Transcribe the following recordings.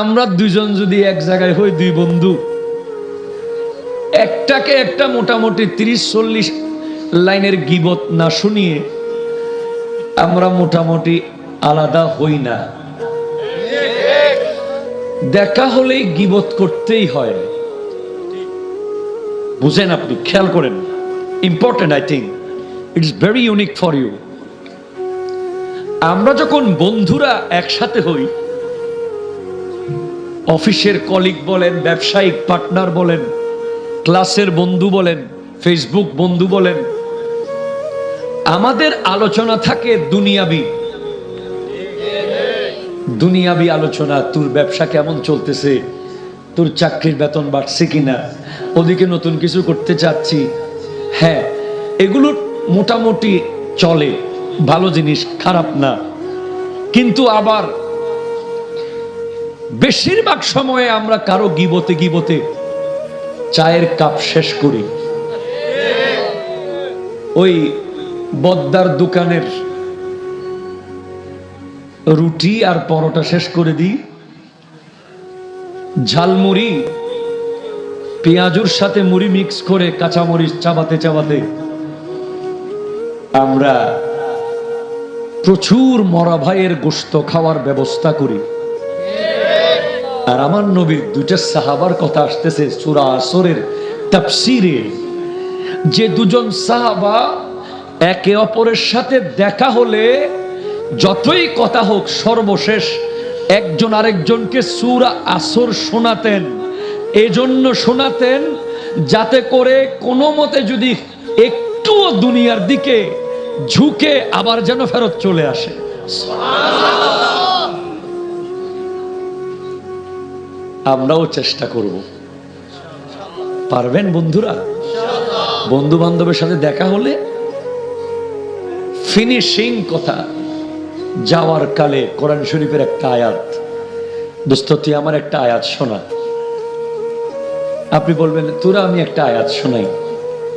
আমরা দুজন যদি এক জায়গায় হই, দুই বন্ধু, একটাকে একটা মোটামুটি তিরিশ, চল্লিশ লাইনের গিবত না শুনিয়ে আমরা মোটামুটি আলাদা হই না। দেখা হলেই গিবত করতেই হয়। বুঝেন আপনি, খেয়াল করেন। Important I think it's very unique for you আমরা যখন বন্ধুরা একসাথে হই অফিসের কলিগ বলেন, ব্যবসায়িক পার্টনার বলেন ক্লাসের বন্ধু বলেন ফেসবুক বন্ধু বলেন, আমাদের আলোচনা থাকে দুনিয়াবি। দুনিয়াবি আলোচনা, তোর ব্যবসা কেমন চলতেছে? তোর চাকরির বেতন বাড়ছে কিনা? ওদিকে নতুন কিছু করতে চাচ্ছি। হ্যাঁ এগুলো মোটামুটি চলে, ভালো জিনিস, খারাপ না। কিন্তু আবার বেশিরভাগ সময়ে আমরা কারও গিবতে গিবতে চায়ের কাপ শেষ করি। ওই বদ্দার দোকানের রুটি আর পরোটা শেষ করে দিই। ঝালমুড়ি, পেঁয়াজুর সাথে মুড়ি মিক্স করে কাঁচামরিচ চাবাতে চাবাতে আমরা প্রচুর মরা ভাইয়ের গোস্ত খাওয়ার ব্যবস্থা করি। আর আমার নবীর দুইটা সাহাবার কথা আসতেছে সুরা আসরের তাফসিরে। যে দুজন সাহাবা একে অপরের সাথে দেখা হলে যতই কথা হোক সর্বশেষ একজন আরেকজনকে সুরা আসর শোনাতেন। এজন্য শোনাতেন যাতে করে কোনো মতে যদি একটুও দুনিয়ার দিকে ঝুঁকে আবার যেন ফেরত চলে আসে। আমরাও চেষ্টা করব। পারবেন বন্ধুরা? বন্ধু বান্ধবের সাথে দেখা হলে ফিনিশিং কথা, যাওয়ার কালে কোরআন শরীফের একটা আয়াত। দোস্ত, তুই আমার একটা আয়াত শোনা। আপনি বলবেন, তোরা আমি একটা আয়াত শোনাই।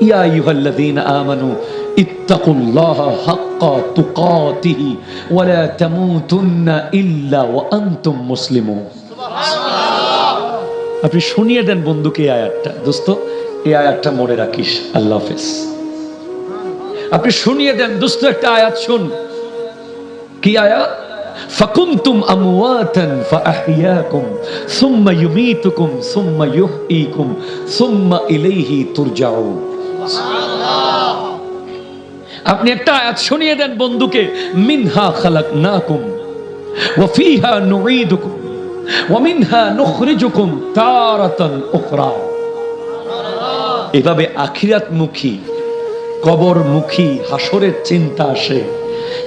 ইয়া আইয়ুহাল্লাযীনা আমানু ইত্তাকুল্লাহা হাক্কা তুকাতিহি ওয়া লা তামুতুন্না ইল্লা ওয়া আনতুম মুসলিমুন। আপনি শুনিয়ে দেন বন্ধুকে এই আয়াতটা দোস্ত এই আয়াতটা মনে রাখিস আল্লাহ হাফেজ আপনি শুনিয়ে দেন দোস্ত একটা আয়াত শুন কি আয়াত فكنتم امواتا فاحياكم ثم يميتكم ثم يحييكم ثم اليه ترجعون আপনি একটা আয়াত শুনিয়ে দেন বন্ধুকে মিনহা খালাকনাকুম ওয়া ফিহা নুঈদুকুম ওয়া মিনহা নুখরিজুকুম তারাতান উখরা। এভাবে আখিরাতমুখী, কবরমুখী হাসরের চিন্তা আসে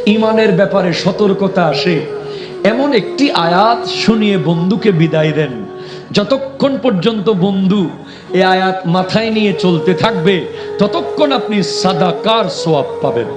ইমানের ব্যাপারে সতর্কতা আসে। এমন একটি আয়াত শুনিয়ে বন্ধুকে বিদায় দেন। যতক্ষণ পর্যন্ত বন্ধু এ আয়াত মাথায় নিয়ে চলতে থাকবে, ততক্ষণ আপনি সাদাকার সোয়াব পাবেন।